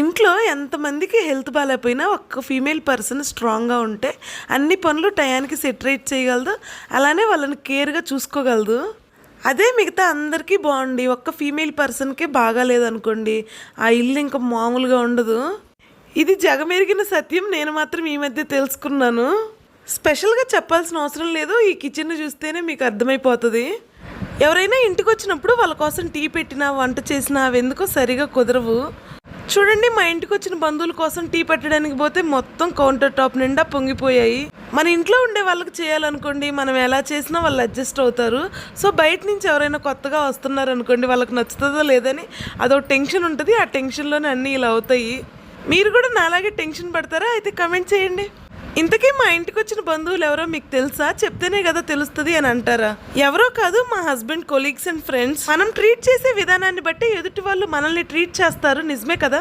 ఇంట్లో ఎంతమందికి హెల్త్ బాగాలేకపోయినా ఒక్క ఫీమేల్ పర్సన్ స్ట్రాంగ్గా ఉంటే అన్ని పనులు టయానికి సెటరేట్ చేయగలదు అలానే వాళ్ళని కేర్గా చూసుకోగలదు. అదే మిగతా అందరికీ బాగుండి ఒక్క ఫీమేల్ పర్సన్కే బాగాలేదనుకోండి ఆ ఇల్లు ఇంకా మామూలుగా ఉండదు. ఇది జగమెరిగిన సత్యం నేను మాత్రం ఈ మధ్య తెలుసుకున్నాను. స్పెషల్గా చెప్పాల్సిన అవసరం లేదు ఈ కిచెన్ చూస్తేనే మీకు అర్థమైపోతుంది. ఎవరైనా ఇంటికి వచ్చినప్పుడు వాళ్ళ కోసం టీ పెట్టినా వంట చేసినా అవి ఎందుకో సరిగా కుదరవు. చూడండి మా ఇంటికి వచ్చిన బంధువుల కోసం టీ పెట్టడానికి పోతే మొత్తం కౌంటర్ టాప్ నిండా పొంగిపోయాయి. మన ఇంట్లో ఉండే వాళ్ళకి చేయాలనుకోండి మనం ఎలా చేసినా వాళ్ళు అడ్జస్ట్ అవుతారు. సో బయట నుంచి ఎవరైనా కొత్తగా వస్తున్నారు అనుకోండి వాళ్ళకి నచ్చుతుందో లేదని అదో టెన్షన్ ఉంటుంది ఆ టెన్షన్లోనే అన్నీ ఇలా అవుతాయి. మీరు కూడా నాలాగే టెన్షన్ పడతారా? అయితే కమెంట్ చేయండి. ఇంతకీ మా ఇంటికి వచ్చిన బంధువులు ఎవరో మీకు తెలుసా? చెప్తేనే కదా తెలుస్తుంది అని అంటారా? ఎవరో కాదు మా హస్బెండ్ కొలీగ్స్ అండ్ ఫ్రెండ్స్. మనం ట్రీట్ చేసే విధానాన్ని బట్టి ఎదుటి వాళ్ళు మనల్ని ట్రీట్ చేస్తారు నిజమే కదా?